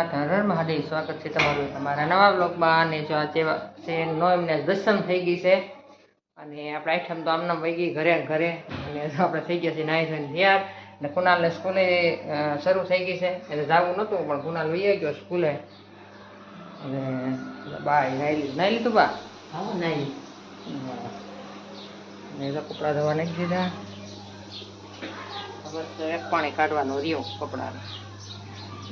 ભોળાનાથ હર મહાદેવ સ્વાગત છે તમારું તમારા નવા બ્લોગમાં અને જો આજે છે નો એમને દર્શન થઈ ગઈ છે અને આપણે આઈટમ તો આમનામ વહી ગઈ ઘરે ઘરે અને આપણે થઈ ગયા છીએ નાહી ધોઈને તૈયાર. અને કુનાલને સ્કૂલે શરૂ થઈ ગઈ છે. એટલે જવું નહોતું પણ કુનાલ વહી ગયો સ્કૂલે. અને બાય નાહી લીધું. નાહી લીધું બા? હા નહીં. ને તો કપડાં ધોવા નાખી દીધા. તો એક પાણી કાઢવાનું રહ્યું કપડાનું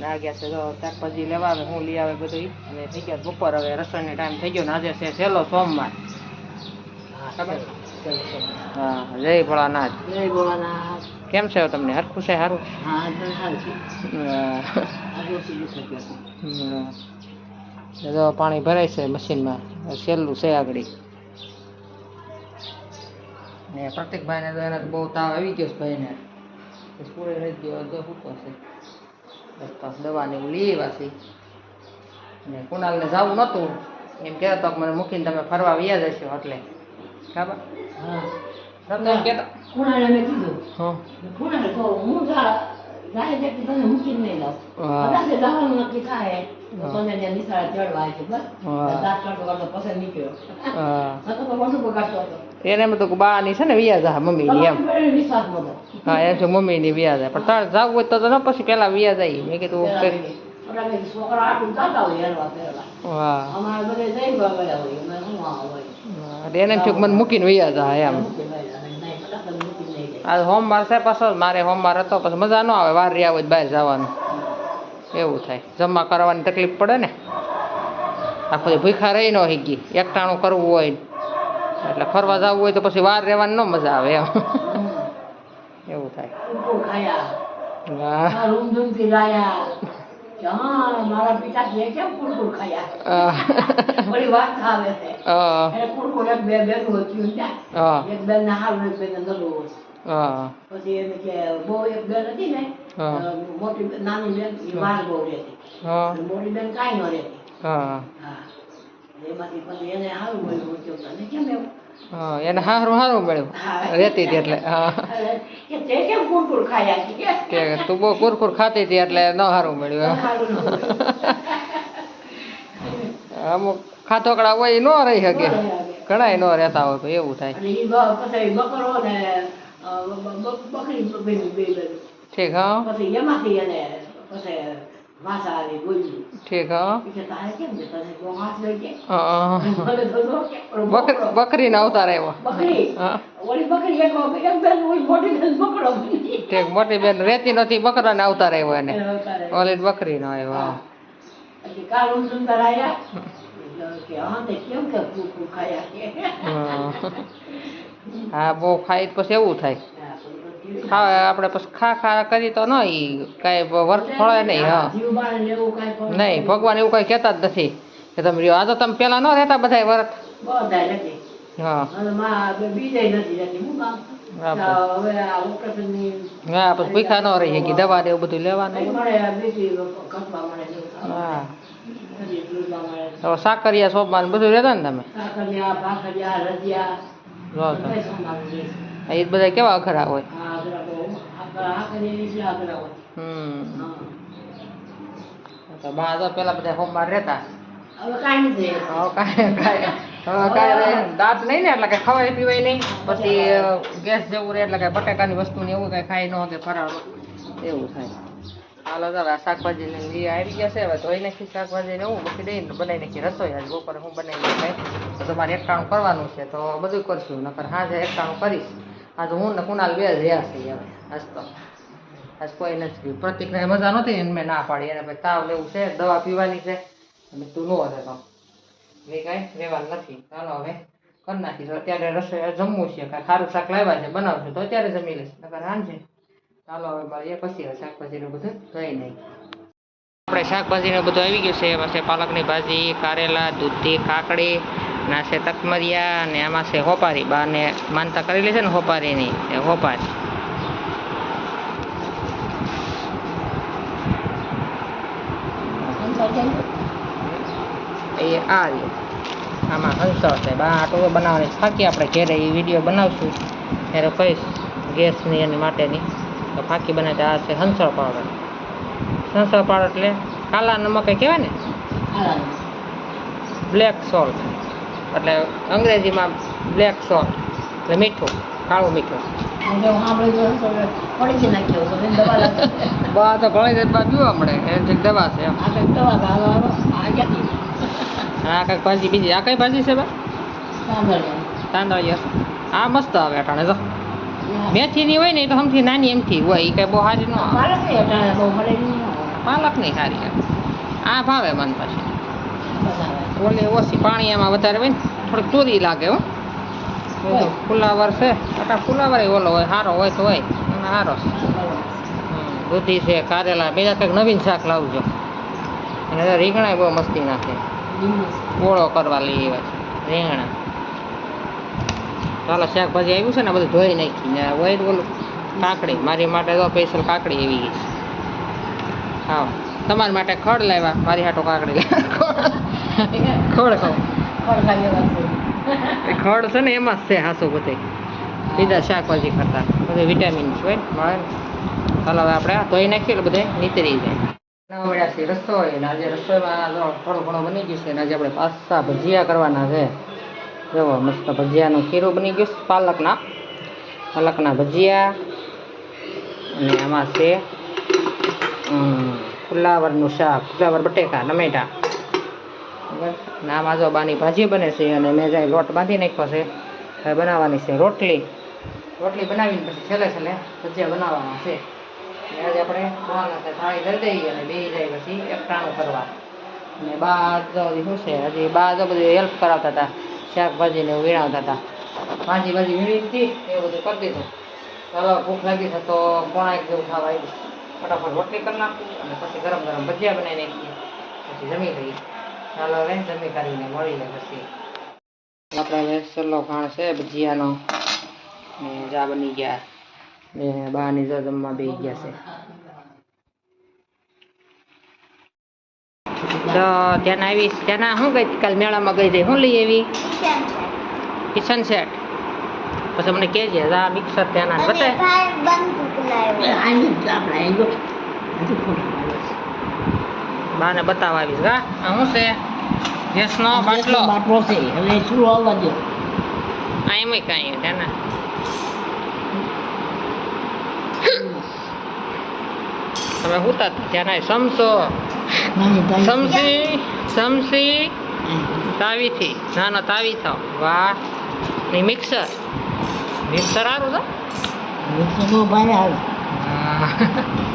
ના ગયા છે તો શાકભાજી લેવા આવે હું લઈ આવે બધું અને થઈ ગયા બપોર હવે રસોઈનો ટાઈમ થઈ ગયો ને આજે છે છેલ્લો સોમવાર. હા જય ભોળાનાથ. જય ભોળાનાથ. કેમ છે તમને? હરખું છે સારું તો પાણી ભરાય છે મશીનમાં છેલ્લું છે આગળ. ને પ્રતિકભાઈને તો એને બહુ તાવ આવી ગયો છે ભાઈને. પૂરે રહી ગયો અડધો શું છે. દવાને એવું લઈ આવ્યા છે ને કુણાલને જવું નહોતું એમ કહેતો કે મને મૂકીને તમે ફરવા વ્યા જશો એટલે ખબર તમને એમ કહેતો મેં કીધું હા કહું હું જાય છે કે તને મૂકીને નહીં લઉં કદાચ જવાનું નક્કી થાય તો તને ત્યાં નિશાળે ચડવા છે બસ. દાંત કાઢતો કાઢતો પસંદ નીકળ્યો તો બગાડતો હતો એને એમ હતું કે બાની છે ને વ્યાજા હા મમ્મીની એમ. હા એમ છે મમ્મીની વ્યા જાય પણ તારે જવું હોય તો ના ન પછી પેલા વ્યા જાય મેં કીધું એને એમ થયું મને મૂકીને વૈયા હા એમ. આ સોમવાર છે પાછો મારે હોમવાર હતો પછી મજા ન આવે વાર રહ્યા હોય બહાર જવાનું. એવું થાય. જમા કરવાની તકલીફ પડે ને. આખો ભૂખા રહી ન ગઈ એકટાણું કરવું હોય એટલે ફરવા જવું હોય તો પછી વાર રહેવાની ન મજા આવે એમ. એવું થાય. મોટી બેન- કાંઈ ન રહેતી એને હારું મળ્યું હું કહ્યું, તને કેમ એવું? હા એને સારું સારું મળ્યું. રહેતી હતી એટલે કે તે બહુ કુરકુર ખાતી હતી એટલે ન હારું મળ્યું. અમુક ખાતોકડા હોય એ ન રહી શકે. ઘણા ન રહેતા હોય તો એવું થાય. ઠીક હા. ઠીક બકરી બકરો. બકરીને અવતાર આવ્યો. બકરી? બકરો ઠીક મોટી બેન રેતી નથી બકરાને અવતાર આવ્યો એને. ઓલી બકરી નો આવ્યો હા. બહુ ખાય પછી એવું થાય. ખાવા આપણે પછી ખા ખા કરી તો ન ઈ કાંઈ વર્ક ફળે નહીં હા. નહીં ભગવાન એવું કંઈ કહેતા જ નથી કે તમે રહ્યો. આ તો તમે પેલા ન રહેતા બધા વર્ત. હા. હું પછી ભીખા ન રહી શકી દવા ને એવું બધું લેવાનું. હા. સાકરિયા સોપમાં બધું રહેતા ને તમે? કાકરિયા, ભાખરિયા, રજિયા. એ બધા કેવા અઘરા હોય. તો પેલા બધા હોમવાર રહેતા. દાંત નહીં ને એટલે કે ખવાય પીવાય નહીં. પછી ગેસ જેવું રહે એટલે કે બટાકાની વસ્તુ ને એવું કઈ ખાઈ ન કે ફરાળ એવું થાય. હાલો આ શાકભાજી ને લઈ આવી ગયા છે. હવે ધોઈ નાખી શાકભાજી ને હું મૂકી દઈને બનાવી નાખી રસોઈ. આજ બપોરે હું બનાવી નાખાય તો તમારે એકટાણું કરવાનું છે. તો બધું કરશું. નકર હાજે એકટાણું કરીશ. આજ હું ને કુનાલ બે રહ્યા છીએ હવે હસતો આજ કોઈ નથી પ્રતિકને મજા નથી એને મેં ના પાડી એને ભાઈ તાવ લેવું છે દવા પીવાની છે અને તું નો હશે તો મેં કાંઈ રહેવાનું નથી ચાલો હવે કરી નાખીશું અત્યારે રસોઈ જમવું છે કાંઈ ખારું શાક લાવ્યા છે બનાવશું તો અત્યારે જમી લઈશ નકર હાંજે ચાલો હવે મળીએ પછી શાકભાજીનું બધું થઈ નહીં આપણે શાકભાજીનું બધું આવી ગયું છે. એમાં છે પાલકની ભાજી, કારેલા, દૂધી, કાકડી ના છે તકમરિયા અને આમાં છે હોપારી. બાને માનતા કરેલી છે ને હોપારીની. એ હોપારી. એ આ રહ્યું. આમાં હંસળ છે. બા આટલું બનાવવાની ફાંકી આપણે ઘેરે એ વીડિયો બનાવશું. ત્યારે કહીશ ગેસની એની માટેની. તો ફાંકી બનાવી આ છે હંસળ પાવડર. હંસળ પાવડર એટલે કાલા નમક કહેવાય ને? Black salt. એટલે અંગ્રેજીમાં બ્લેક સોલ્ટ એટલે મીઠું કાળું મીઠું. બા તો ઘણી દેર બાદ જોવા મળે એ દવા છે આ કંઈક ભાજી બીજી આ કઈ ભાજી છે બા? તાંદળિયા આ મસ્ત આવે અટાણે તો મેથીની હોય ને એ તો સમથી નાની એમથી હોય એ કઈ બહુ સારી ન પાલક નહીં સારી આ ભાવે મન પછી. ઓલી ઓછી પાણી એમાં વધારે હોય ને થોડીક ચોરી લાગે હો. ફુલાવર છે. અટા ફુલાવર ઓલો હોય સારો હોય તો હોય. અને સારો દૂધી છે કારેલા બીજા કંઈક નવીન શાક લાવજો. અને રીંગણા બહુ મસ્તી નાખે. ઓળો કરવા લઈ આવ્યા છે રીંગણા. ચાલો શાકભાજી આવ્યું છે ને બધું ધોઈ નાખી. ને હોય ઓલું કાકડી મારી માટે તો સ્પેશિયલ કાકડી એવી ગઈ છે. હા તમારા માટે ખડ લાવ્યા મારી હાટો કાકડી લાવ્યા. ખડ ખાવ. ખડ છે ને એમાં જ છે હાસુ બધે. બીજા શાકભાજી કરતા બધે વિટામિન હોય મળે ચાલો હવે આપણે ધોઈ નાખીએ બધે નીતરી જાય. ના મળ્યા છે રસોઈ આજે રસોઈમાં થોડું ઘણું બની ગયું છે આજે આપણે પાસ્તા ભજીયા કરવાના છે. મસ્ત ભજીયાનું ખીરું બની ગયું પાલકના. પાલકના ભજીયા. અને આમાં છે ફુલાવરનું શાક. ફુલાવર બટેકા, ટમેટા. બરાબર અને આમાં જો બાની ભાજી બને છે અને મેં જાય લોટ બાંધી નાખ્યો છે. હવે બનાવવાની છે રોટલી. રોટલી બનાવીને પછી છેલ્લે છેલ્લે ભજીયા બનાવવાના છે. આજે આપણે છે થાળી ધરી દઈએ અને બે જાય પછી એકટાણું કરવા. અને બા હજી શું છે? હજી બા જો બધું હેલ્પ કરાવતા હતા. શાકભાજીને વીણાવતા હતા. ભાજી ભાજી વીણી હતી એ બધું કરી દીધું. ચાલો ભૂખ લાગી છે તો પોણા એક જેવું ખાવા આવી ફટાફટ રોટલી કરી નાખું અને પછી ગરમ ગરમ ભજીયા બનાવી નાખીએ. પછી જમી લઈએ. ચાલો હવે જમી કરીને મળીએ પછી. આપણે સલ્લો ખાણ છે ભજીયાનો. ને જા બની ગયા. ને બાની જો જમવા બે ગયા છે. તો ત્યાં આવીશ. ત્યાં શું ગઈ? કાલ મેળામાં ગઈ હતી. શું લઈ આવી? કિચન સેટ પછી મને કહેજે આ મિક્સર ત્યાંના બતાય. બાને બતાવવા આવીશ હા શું છે? ગેસનો બાટલો બાટલો છે હવે ચૂલો આવવા દો આ એમાંય કાંઈ ને તમે હુતા ત્યાંના સમસો સમસી સમસી. તાવીથી નાનો તાવી થાવ વાહ ને મિક્સર મિક્સર સારું તો મિક્સર બહુ ભારે આવે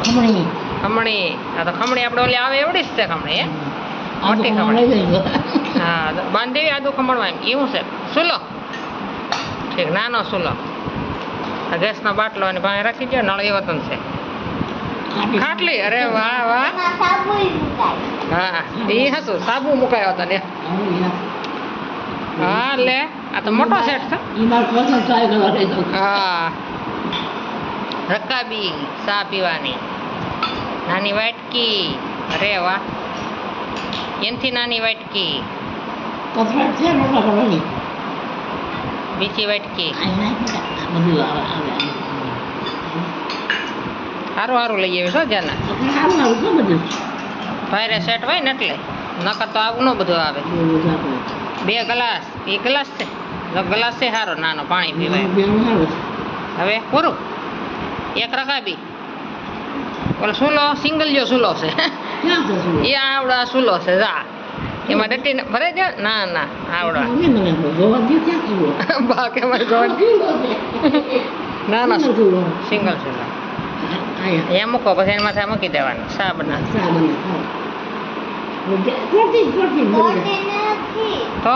ખમણી ખમણી આ તો ખમણી આપણે ઓલી આવે એવડી જ છે ખમણી તો મોટી ખમણ હા બાંધેવી આદુ ખમણમાં એમ. એવું છે. સુલો. ઠીક નાનો સુલો. આ ગેસનો બાટલો અને પાસે રાખી દો નળ એ વતન છે. ખાટલી. અરે વાહ વાહ. હા એ હતું સાબુ મુકાયો હતો ને. હા લે. આ તો મોટો સેટ છે. હા. રકાબી સા પીવાની. નાની વાટકી. અરે વાહ. એનથી નાની વાટકી. બીજી વાટકી. સારું સારું લઈ આવ્યું છો જાના ભાઈરે સેટ હોય ને એટલે. નકર તો આવું ન બધું આવે. બે ગ્લાસ એ ગ્લાસ છે. ગ્લાસ છે સારો નાનો પાણી પીવાય. હવે પૂરું. એક રકાબી. ઓલો સુલો સિંગલ જો સુલો છે? એ આવડા સુલો છે જા. એમાં ડટીને ભરે છે ના ના આવડા? સિંગલ સુલો. મૂકો પછી એની માથે મૂકી દેવાનું. સા બના. તો?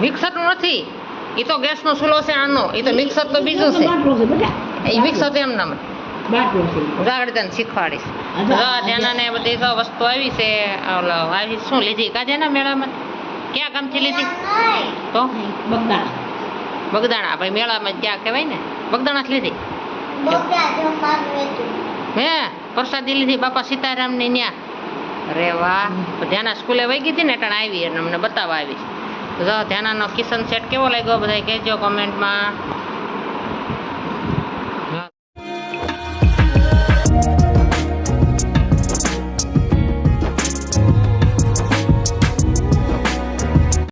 મિક્સર નથી. એ તો ગેસનો સુલો છે આનો. એ તો મિક્સર તો બીજું છે. એ મિક્સર તો એમ નામ તને શીખવાડીશ. આ તો- જો ત્યાંના ને બધી વસ્તુ આવી છે. આવી શું લીધી? કાજે ના મેળામાં? ક્યાં ગામથી લીધી? તો? બગદાણા. બગદાણા. ભાઈ મેળામાં ક્યાં કહેવાય ને? બગદાણા જ લીધી? હે? પ્રસાદી લીધી? બાપા સીતારામની ન્યા. અરે વાહ. ધ્યાના સ્કૂલે વહી ગઈ હતી ને એટલે આવી અને અમને બતાવવા આવી. જો ધ્યાનાનો કિશન સેટ કેવો લાગ્યો? બધા કહેજો કોમેન્ટમાં